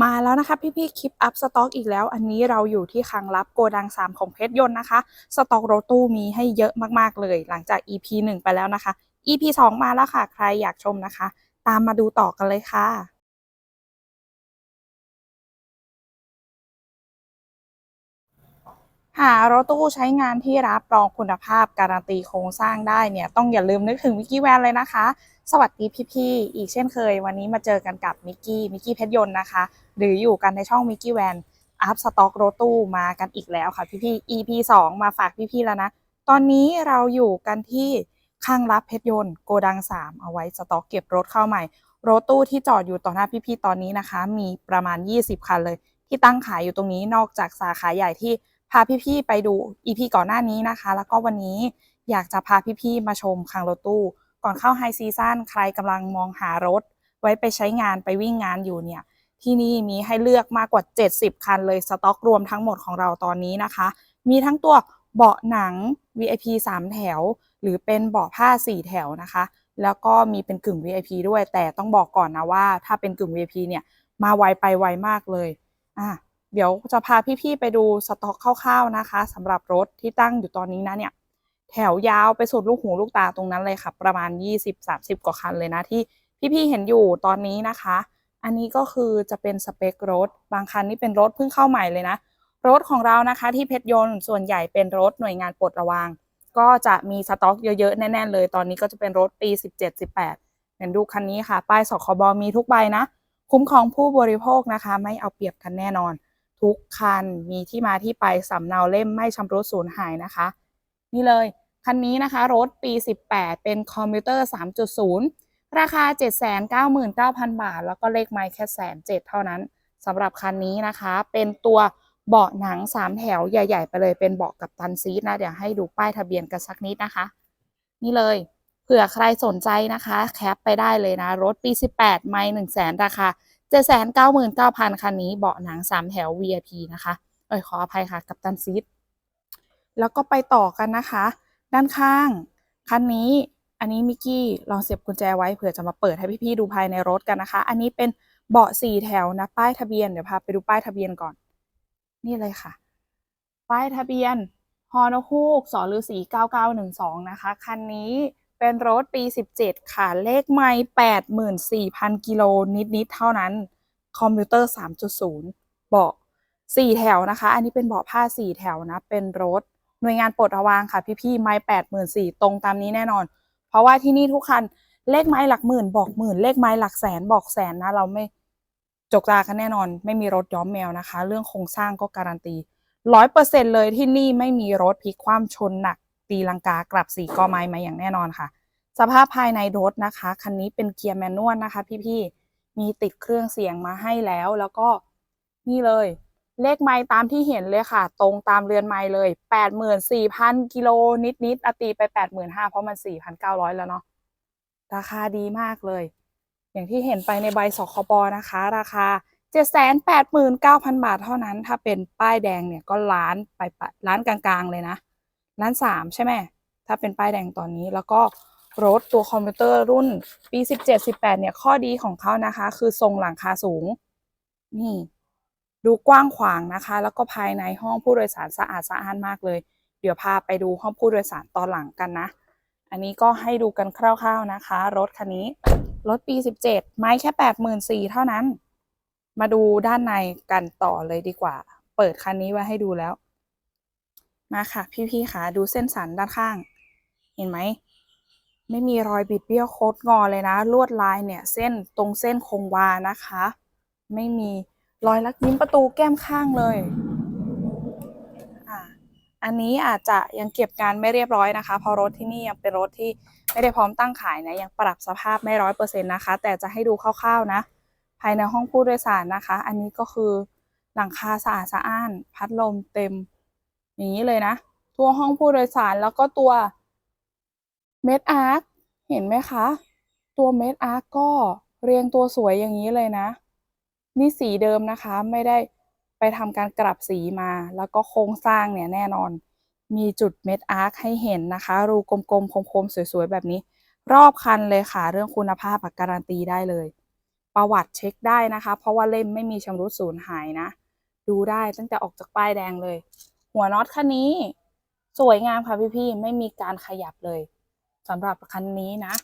มาแล้วนะคะพี่ๆคลิปอัพสต็อกอีกแล้ว อันนี้เราอยู่ที่คลังลับโกดัง 3 ของเพชรยนต์นะคะ สต็อกรถตู้มีให้เยอะมากๆเลย หลังจาก EP 1 ไปแล้วนะคะ EP 2 มาแล้วค่ะ ใครอยากชมนะคะ ตามมาดูต่อกันเลยค่ะ หารถตู้ใช้งานที่รับรองคุณภาพการันตีโครงสร้างได้เนี่ยต้องอย่าลืมนึกถึงมิกกี้แวนเลยนะคะ สวัสดีพี่ๆอีกเช่นเคย วันนี้มาเจอกันกับมิกกี้มิกกี้เพชรยนต์นะคะ หรืออยู่กันในช่องมิกกี้แวนอัพสต็อกรถตู้มากันอีกแล้วค่ะพี่ๆ EP 2 มาฝากพี่ๆแล้วนะ ตอนนี้เราอยู่กันที่ข้างรับเพชรยนต์โกดัง 3 เอาไว้สต็อกเก็บรถเข้าใหม่ รถตู้ที่จอดอยู่ต่อหน้าพี่ๆตอนนี้นะคะ มีประมาณ 20 คันเลย ที่ตั้งขายอยู่ตรงนี้นอกจากสาขาใหญ่ที่ พาพี่ๆไปดู EP ก่อนหน้านี้นะคะ แล้วก็วันนี้อยากจะพาพี่ๆมาชมคังรถตู้ ก่อนเข้าไฮซีซั่นใครกำลังมองหารถ ไว้ไปใช้งานไปวิ่งงานอยู่เนี่ยที่นี่มีให้เลือกมากกว่า 70 คันเลยสต็อกรวมทั้งหมดของเราตอนนี้นะคะ มีทั้งตัวเบาะหนัง VIP 3 แถว หรือเป็นเบาะผ้า 4 แถวนะคะ แล้วก็มีเป็นกึ่ง VIP ด้วย แต่ต้องบอกก่อนนะว่า ถ้าเป็นกึ่ง VIP เนี่ย มาไวไปไวมากเลย อะ เดี๋ยวจะพาพี่ๆไปดูสต็อกคร่าวๆนะคะสำหรับรถที่ตั้งอยู่ตอนนี้นะเนี่ยแถวยาวไปสุดลูกหูลูกตาตรงนั้นเลยค่ะ ประมาณ 20-30 กว่าคันเลยนะที่พี่ๆเห็นอยู่ตอนนี้นะคะ อันนี้ก็คือจะเป็นสเปครถ บางคันนี่เป็นรถเพิ่งเข้าใหม่เลยนะ รถของเรานะคะที่เพชรยนต์ส่วนใหญ่เป็นรถหน่วยงานปลดระวาง ก็จะมีสต็อกเยอะๆ แน่ๆเลย ตอนนี้ก็จะเป็นรถปี 17-18เห็นดูคันนี้ค่ะ ป้ายสคบมีทุกใบนะ คุ้มครองผู้บริโภคนะคะ ไม่เอาเปรียบกันแน่นอน ทุกคันมีที่มาที่ไปสำเนาเล่มไม่ชำรุดสูญหายนะคะ นี่เลย คันนี้นะคะรถปี 18 เป็นคอมพิวเตอร์ 3.0 ราคา 799,000 บาท แล้วก็เลขไมล์แค่แสนเจ็ดเท่านั้นสำหรับคันนี้นะคะ เป็นตัวเบาะหนัง 3 แถวใหญ่ ๆ ไปเลยเป็นเบาะกับตันซีทนะ เดี๋ยวให้ดูป้ายทะเบียนกันสักนิดนะคะ นี่เลยเผื่อใครสนใจนะคะ แคปไปได้เลยนะ รถปี 18 ไม่1 0 0 0 0 0 ราคา 799,000 คันนี้เบาะหนัง 3 แถว VIP นะคะ เอ้ยขออภัยค่ะ กับตันซีทแล้วก็ไปต่อกันนะคะ ด้านข้าง คันนี้อันนี้มิกกี้ลองเสียบกุญแจไว้เผื่อจะมาเปิดให้พี่ๆดูภายในรถกันนะคะ อันนี้เป็นเบาะสี่แถวนะ ป้ายทะเบียนเดี๋ยวพาไปดูป้ายทะเบียนก่อน นี่เลยค่ะ ป้ายทะเบียนฮอนฮูกสอฤษี9912 นะคะ คันนี้ เป็นรถปี 17 ค่ะ เลขไม่84,000 กิโลนิด ๆ เท่านั้น คอมพิวเตอร์ 3.0 เบาะ 4 แถวนะคะ อันนี้เป็นเบาะผ้า 4 แถวนะ เป็นรถหน่วยงานปลดระวางค่ะ พี่ๆ ไม้แปดหมื่นสี่ตรงตามนี้แน่นอน เพราะว่าที่นี่ทุกคัน เลขไม้หลักหมื่น บอกหมื่น เลขไม้หลักแสน บอกแสนนะ เราไม่จกตากันแน่นอน ไม่มีรถย้อมแมวนะคะ เรื่องโครงสร้างก็การันตีร้อยเปอร์เซ็นเลยที่นี่ไม่มีรถพลิกคว่ำชนหนัก ตีลังกากลับสีกอไม้มาอย่างแน่นอนค่ะ สภาพภายในรถนะคะ คันนี้เป็นเกียร์แมนนวลนะคะ พี่ๆ มีติดเครื่องเสียงมาให้แล้ว แล้วก็นี่เลย เลขไม้ตามที่เห็นเลยค่ะ ตรงตามเรือนไม้เลย 84,000 กิโลนิดๆอตีไป 85,000 เพราะมัน 4,900 แล้วเนาะ ราคาดีมากเลย อย่างที่เห็นไปในใบสคบนะคะ ราคา789,000 บาทเท่านั้น ถ้าเป็นป้ายแดงเนี่ยก็ล้านไปล้านกลางๆเลยนะ ล้านสามใช่ไหมถ้าเป็นป้ายแดงตอนนี้แล้วก็รถตัวคอมพิวเตอร์รุ่นปี 17-18 เนี่ย ข้อดีของเขานะคะ คือทรงหลังคาสูง นี่ ดูกว้างขวางนะคะ แล้วก็ภายในห้องผู้โดยสารสะอาดสะอ้านมากเลย เดี๋ยวพาไปดูห้องผู้โดยสารตอนหลังกันนะ อันนี้ก็ให้ดูกันคร่าวๆนะคะ รถคันนี้ รถปี 17 ไม้แค่ 84,000เท่านั้น มาดูด้านในกันต่อเลยดีกว่า เปิดคันนี้ไว้ให้ดูแล้ว มาค่ะ พี่ๆค่ะดูเส้นสันด้านข้าง เห็นไหม ไม่มีรอยบิดเบี้ยวโคดงอเลยนะ ลวดลายเนี่ย เส้นตรงเส้นคงวานะคะ ไม่มีรอยลักยิ้มประตูแก้มข้างเลยอ่าอันนี้อาจจะยังเก็บงานไม่เรียบร้อยนะคะ เพราะรถที่นี่ยังเป็นรถที่ไม่ได้พร้อมตั้งขายนะ ยังปรับสภาพไม่ร้อยเปอร์เซ็นต์นะคะ แต่จะให้ดูคร่าวๆนะ ภายในห้องผู้โดยสารนะคะ อันนี้ก็คือหลังคาสะอาดสะอ้าน พัดลมเต็ม อย่างนี้เลยนะทั่วห้องผู้โดยสารแล้วก็ตัวเม็ดอาร์คเห็นไหมคะ ตัวเม็ดอาร์คก็เรียงตัวสวยอย่างนี้เลยนะ นี่สีเดิมนะคะ ไม่ได้ไปทำการกลับสีมา แล้วก็โครงสร้างเนี่ยแน่นอน มีจุดเม็ดอาร์คให้เห็นนะคะ รูกลมๆคมๆสวยๆแบบนี้ รอบคันเลยค่ะ เรื่องคุณภาพอะการันตีได้เลย ประวัติเช็คได้นะคะ เพราะว่าเล่มไม่มีชำรุดสูญหายนะ ดูได้ตั้งแต่ออกจากป้ายแดงเลย หัวน็อตคันนี้ สวยงามค่ะพี่ๆ ไม่มีการขยับเลยสำหรับคันนี้นะ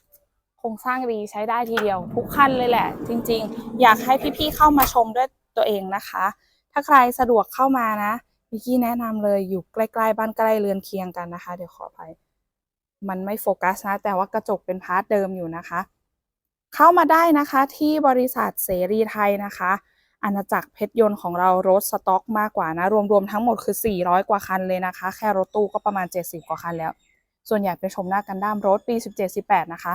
โครงสร้างดีใช้ได้ทีเดียว ทุกคันเลยแหละ จริงๆ อยากให้พี่ๆเข้ามาชมด้วยตัวเองนะคะ ถ้าใครสะดวกเข้ามานะวิกกี้แนะนำเลยอยู่ใกล้ๆบ้านใกล้เรือนเคียงกันนะคะ เดี๋ยวขออภัยมันไม่โฟกัสนะ แต่ว่ากระจกเป็นพาร์ทเดิมอยู่นะคะ เข้ามาได้นะคะที่บริษัทเสรีไทยนะคะ อาณาจักรเพชรยนต์ของเรารถสต็อกมากกว่านะ รวมๆทั้งหมดคือ 400 กว่าคันเลยนะคะ แค่รถตู้ก็ประมาณ 70 กว่าคันแล้ว ส่วนใหญ่เป็นชมหน้ากันด้ามรถปี 17-18 นะคะ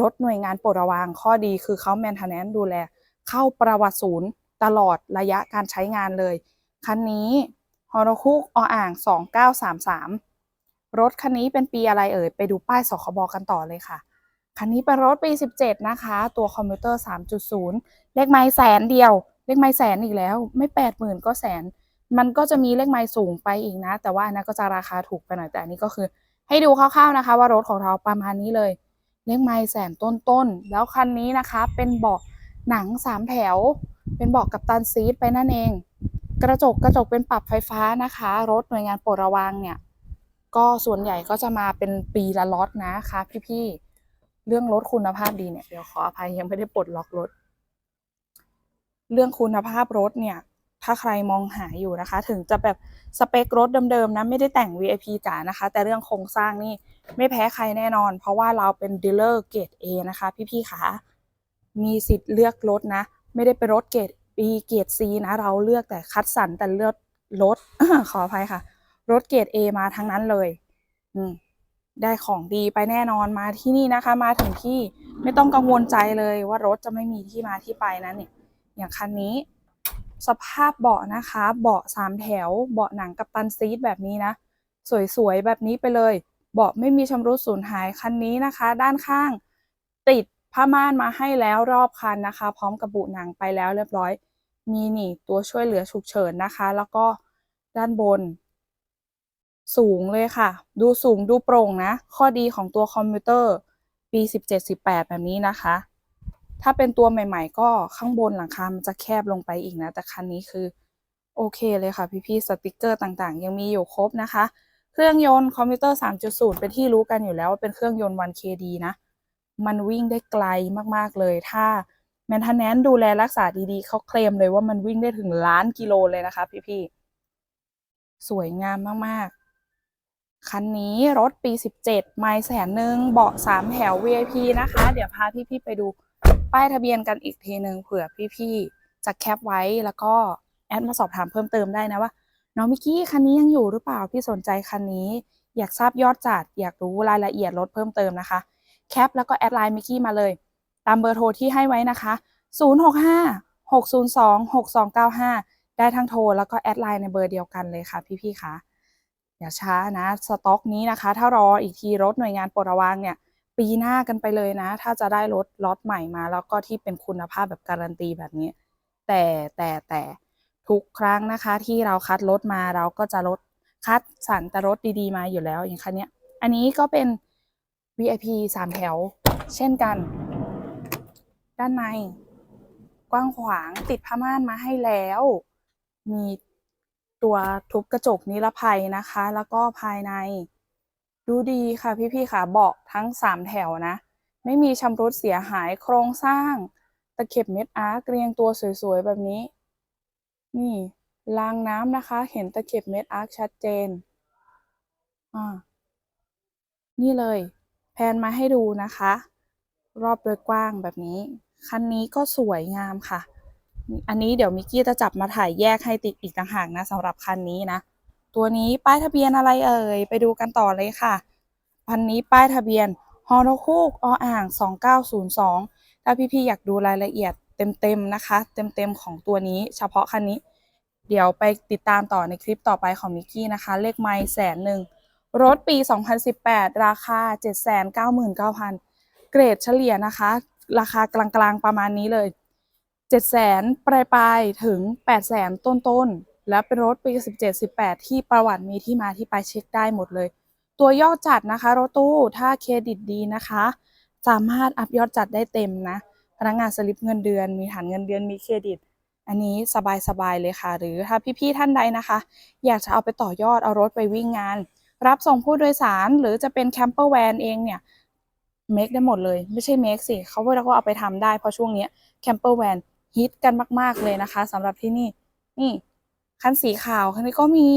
รถหน่วยงานโปรดระวางข้อดีคือเขาแมนเทนแนนดูแล เข้าประวัติศูนย์ตลอดระยะการใช้งานเลย คันนี้ฮอร์คุกออ่าง 2933 รถคันนี้เป็นปีอะไรเอ่ย ไปดูป้ายสคบกันต่อเลยค่ะ คันนี้เป็นรถปี 17 นะคะ ตัวคอมพิวเตอร์ 3.0 เลขไม้แสนเดียว เลขไม้แสนอีกแล้ว ไม่80,000ก็แสน มันก็จะมีเลขไม้สูงไปอีกนะ แต่ว่าอันนั้นก็จะราคาถูกไปหน่อยแต่อันนี้ก็คือ ให้ดูคร่าวๆนะคะ ว่ารถของเราประมาณนี้เลย เลขไม้แสนต้นๆแล้วคันนี้นะคะ เป็นเบาะหนังสามแถว เป็นเบาะกับตันซีทไปนั่นเอง กระจกกระจกเป็นปรับไฟฟ้านะคะ รถหน่วยงานโปรดระวังเนี่ยก็ส่วนใหญ่ก็จะมาเป็นปีละล็อตนะคะ พี่ๆ เรื่องรถคุณภาพดีเนี่ย เดี๋ยวขออภัยยังไม่ได้ปลดล็อกรถ เรื่องคุณภาพรถเนี่ย ถ้าใครมองหาอยู่นะคะ ถึงจะแบบสเปครถเดิมๆนะไม่ได้แต่ง VIP จ๋านะคะ แต่เรื่องโครงสร้างนี่ไม่แพ้ใครแน่นอน เพราะว่าเราเป็นดีลเลอร์เกรด A นะคะ พี่ๆคะมีสิทธิ์เลือกรถนะ ไม่ได้เป็นรถเกรด B เกรด C นะ เราเลือกแต่คัดสรรแต่เลือกรถขออภัยค่ะ รถเกรด A มาทั้งนั้นเลย อืมได้ของดีไปแน่นอนมาที่นี่นะคะ มาถึงที่ไม่ต้องกังวลใจเลยว่ารถจะไม่มีที่มาที่ไปนะเนี่ย อย่างคันนี้ สภาพเบาะนะคะ เบาะสามแถว เบาะหนังกับตันซีทแบบนี้นะ สวยๆ แบบนี้ไปเลย เบาะไม่มีชำรุดสูญหายคันนี้นะคะ ด้านข้างติดผ้าม่านมาให้แล้วรอบคันนะคะ พร้อมกับบุหนังไปแล้วเรียบร้อย มีนี่ตัวช่วยเหลือฉุกเฉินนะคะ แล้วก็ด้านบน สูงเลยค่ะ ดูสูงดูโปร่งนะ ข้อดีของตัวคอมพิวเตอร์ปี 17-18 แบบนี้นะคะ ถ้าเป็นตัวใหม่ ๆ ก็ข้างบนหลังคา มันจะแคบลงไปอีกนะ แต่คันนี้คือโอเคเลยค่ะพี่ๆสติกเกอร์ต่างๆ ยังมีอยู่ครบนะคะ เครื่องยนต์คอมพิวเตอร์ 3.0 เป็นที่รู้กันอยู่แล้วว่าเป็นเครื่องยนต์ 1KD นะ มันวิ่งได้ไกลมากๆเลย ถ้าแมนทนแนนดูแลรักษาดีๆ เขาเคลมเลยว่ามันวิ่งได้ถึงล้านกิโลเลยนะคะพี่ๆสวยงามมากๆ คันนี้รถปี 17 ไมล์แสนหนึ่งเบาะสามแถว VIP นะคะ เดี๋ยวพาพี่ๆไปดู ป้ายทะเบียนกันอีกทีหนึ่งเผื่อพี่ๆจะแคปไว้แล้วก็แอดมาสอบถามเพิ่มเติมได้นะว่าน้องมิกกี้คันนี้ยังอยู่หรือเปล่าพี่สนใจคันนี้ อยากทราบยอดจัด อยากรู้รายละเอียดรถเพิ่มเติมนะคะแคปแล้วก็แอดไลน์มิกกี้มาเลย ตามเบอร์โทรที่ให้ไว้นะคะ 065 602 6295 ได้ทั้งโทรแล้วก็แอดไลน์ในเบอร์เดียวกันเลยค่ะพี่ๆคะอย่าช้านะ สต็อกนี้นะคะ ถ้ารออีกทีรถหน่วยงานปรดระวังเนี่ย ปีหน้ากันไปเลยนะ ถ้าจะได้รถล็อตใหม่มา แล้วก็ที่เป็นคุณภาพแบบการันตีแบบนี้ แต่แต่แต่ทุกครั้งนะคะ ที่เราคัดรถมาเราก็จะลดคัดสรรแต่รถดีๆ มาอยู่แล้วอย่างคันนี้อันนี้ก็เป็น VIP สามแถว เช่นกัน ด้านใน กว้างขวางติดผ้าม่านมาให้แล้ว มีตัวทุบกระจกนิรภัยนะคะ แล้วก็ภายใน ดูดีค่ะพี่ๆค่ะเบาะทั้งสามแถวนะ ไม่มีชำรุดเสียหายโครงสร้าง ตะเข็บเม็ดอาร์เรียงตัวสวยๆ แบบนี้ นี่รางน้ำนะคะ เห็นตะเข็บเม็ดอาร์ชัดเจนอ่านี่เลย แพนมาให้ดูนะคะ รอบโดยกว้างแบบนี้ คันนี้ก็สวยงามค่ะ อันนี้เดี๋ยวมิกกี้จะจับมาถ่ายแยกให้ติดอีกต่างหากนะสำหรับคันนี้นะ ตัวนี้ป้ายทะเบียนอะไรเอ่ย ไปดูกันต่อเลยค่ะคันนี้ป้ายทะเบียนฮอร์คูกออ่าง 2902 ถ้าพี่ๆอยากดูรายละเอียดเต็มๆนะคะ เต็มๆของตัวนี้เฉพาะคันนี้ เดี๋ยวไปติดตามต่อในคลิปต่อไปของมิกกี้นะคะ เลขไมล์แสนหนึ่งรถปี 2018 ราคา 799,000 เกรดเฉลี่ยนะคะ ราคากลางๆประมาณนี้เลย 700,000ปลายๆถึง 800,000 ต้นๆ และเป็นรถปี 17-18 ที่ประวัติมีที่มาที่ไปเช็คได้หมดเลย ตัวยอดจัดนะคะ รถตู้ถ้าเครดิตดีนะคะ สามารถอัพยอดจัดได้เต็มนะ พนักงานสลิปเงินเดือน มีฐานเงินเดือนมีเครดิต อันนี้สบายๆเลยค่ะ หรือถ้าพี่ๆท่านใดนะคะ อยากจะเอาไปต่อยอดเอารถไปวิ่งงาน รับส่งผู้โดยสาร หรือจะเป็นแคมเปอร์แวนเองเนี่ยเมคได้หมดเลย ไม่ใช่เมคสิเขาก็เอาไปทำได้เพราะช่วงนี้แคมเปอร์แวนฮิตกันมาก ๆเลยนะคะสำหรับที่นี่นี่ คันสีขาวคันนี้ก็มี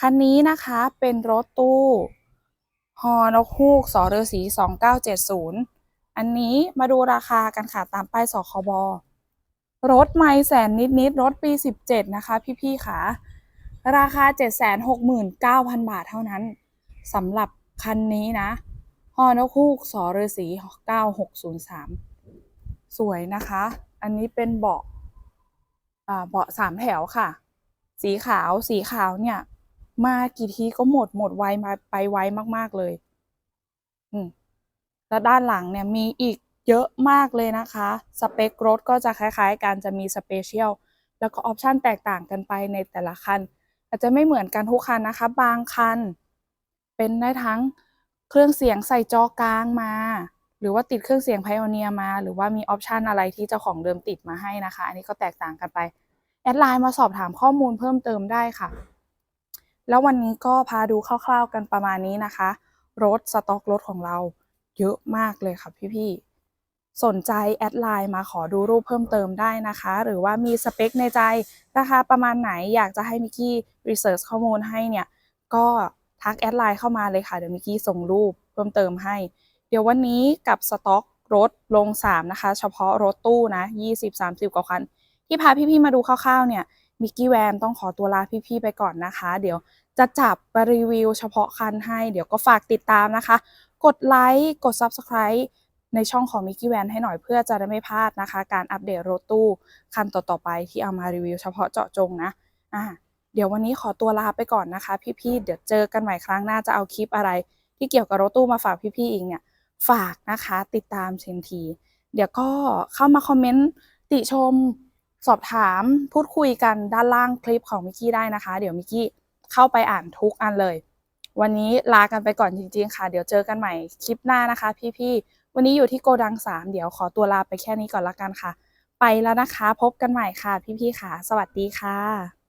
คันนี้นะคะเป็นรถตู้ฮอนกฮูกสอเรือสี2970อันนี้มาดูราคากันค่ะตามป้ายสคบรถไม่แสนนิดๆรถปี17นะคะ พี่ๆค่ะ ราคา769,000บาทเท่านั้นสำหรับคันนี้นะฮอนกฮูกสอเรือสี9603สวยนะคะ อันนี้เป็นเบาะเบาะสามแถวค่ะ สีขาวสีขาวเนี่ย มากี่ทีก็หมดหมดไวมาไปไวมาก ๆเลย อืมแล้วด้านหลังเนี่ยมีอีกเยอะมากเลยนะคะ สเปครถก็จะคล้ายๆกันจะมีสเปเชียลแล้วก็ออปชันแตกต่างกันไปในแต่ละคัน อาจจะไม่เหมือนกันทุกคันนะคะ บางคัน เป็นได้ทั้งเครื่องเสียงใส่จอกลางมา หรือว่าติดเครื่องเสียงไพโอเนียมา หรือว่ามีออปชันอะไรที่เจ้าของเดิมติดมาให้นะคะ อันนี้ก็แตกต่างกันไป แอดไลน์มาสอบถามข้อมูลเพิ่มเติมได้ค่ะ แล้ววันนี้ก็พาดูคร่าวๆกันประมาณนี้นะคะ รถสต็อกรถของเราเยอะมากเลยค่ะพี่ๆ สนใจแอดไลน์มาขอดูรูปเพิ่มเติมได้นะคะ หรือว่ามีสเปคในใจราคาประมาณไหนอยากจะให้มิกกี้รีเสิร์ชข้อมูลให้เนี่ย ก็ทักแอดไลน์เข้ามาเลยค่ะ เดี๋ยวมิกกี้ส่งรูปเพิ่มเติมให้ เดี๋ยววันนี้กับสต็อกรถลง 3 นะคะ เฉพาะรถตู้นะ 20-30 กว่าคัน ที่พาพี่ๆมาดูคร่าวๆเนี่ยมิกกี้แวนต้องขอตัวลาพี่ๆไปก่อนนะคะ เดี๋ยวจะจับปรีวิวเฉพาะคันให้ เดี๋ยวก็ฝากติดตามนะคะ กดไลค์กด Subscribe ในช่องของมิกกี้แวนให้หน่อยเพื่อจะได้ไม่พลาดนะคะ การอัปเดตรถตู้คันต่อๆไปที่เอามารีวิวเฉพาะเจาะจงนะอ่าเดี๋ยววันนี้ขอตัวลาไปก่อนนะคะ พี่ๆ เดี๋ยวเจอกันใหม่ครั้งหน้าจะเอาคลิปอะไร ที่เกี่ยวกับรถตู้มาฝากพี่ๆอีกเนี่ย ฝากนะคะติดตามเชนที เดี๋ยวก็เข้ามาคอมเมนต์ติชม สอบถามพูดคุยกันด้านล่างคลิปของมิกกี้ได้นะคะ เดี๋ยวมิกกี้เข้าไปอ่านทุกอันเลย วันนี้ลากันไปก่อนจริงๆค่ะ เดี๋ยวเจอกันใหม่คลิปหน้านะคะ พี่ๆ วันนี้อยู่ที่โกดัง 3 เดี๋ยวขอตัวลาไปแค่นี้ก่อนละกันค่ะ ไปแล้วนะคะ พบกันใหม่ค่ะ พี่ๆค่ะ สวัสดีค่ะ